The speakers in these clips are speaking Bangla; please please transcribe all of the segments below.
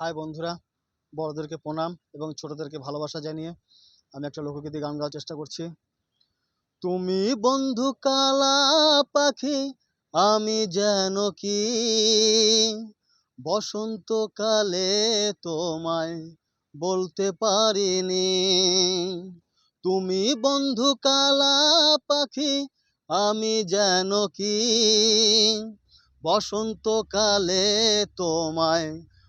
হাই বন্ধুরা, বড়দেরকে প্রণাম এবং ছোটদেরকে ভালোবাসা জানিয়ে আমি একটা লোকগীতি গান গাওয়ার চেষ্টা করছি। তুমি বন্ধু কালা পাখি, আমি যেন কি? বসন্তকালে তোমায় বলতে পারিনি। তুমি বন্ধু কালা পাখি, আমি যেন কি? বসন্তকালে তোমায়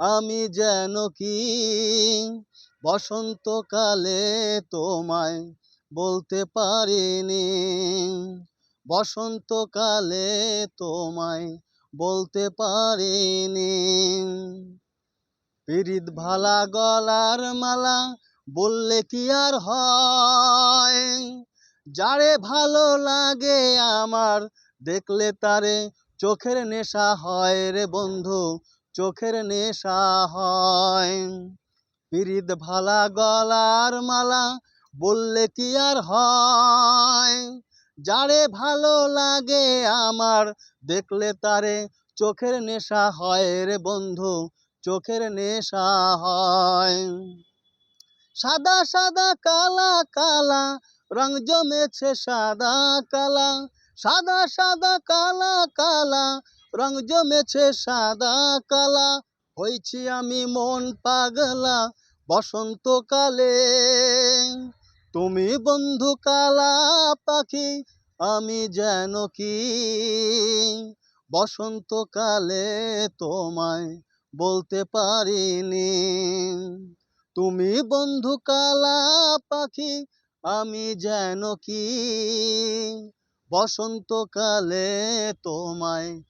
আমি যেন কি? বসন্তকালে তোমায় বলতে পারিনি। বসন্তকালে তোমায় বলতে পারিনি। পিরিত ভালা গলার মালা বললে কি আর হয়? যারে ভালো লাগে আমার দেখলে তারে চোখের নেশা হয় রে বন্ধু। চোখের নেশা হয়। পিরিত ভালা গলার মালা বললে কি আর হয়? যারে ভালো লাগে আমার দেখলে তারে চোখের নেশা হয় রে বন্ধু, চোখের নেশা হয়। সাদা সাদা, কালা কালা, রং জমেছে সাদা, কালা। সাদা সাদা, কালা কালা রং জমেছে সাদা কালা হয়েছি আমি মন পাগলা বসন্তকালে। তুমি বন্ধু কালা পাখি, আমি যেন কি? বসন্তকালে তোমায় বলতে পারিনি। তুমি বন্ধু কালা পাখি, আমি যেন কি? বসন্তকালে তোমায়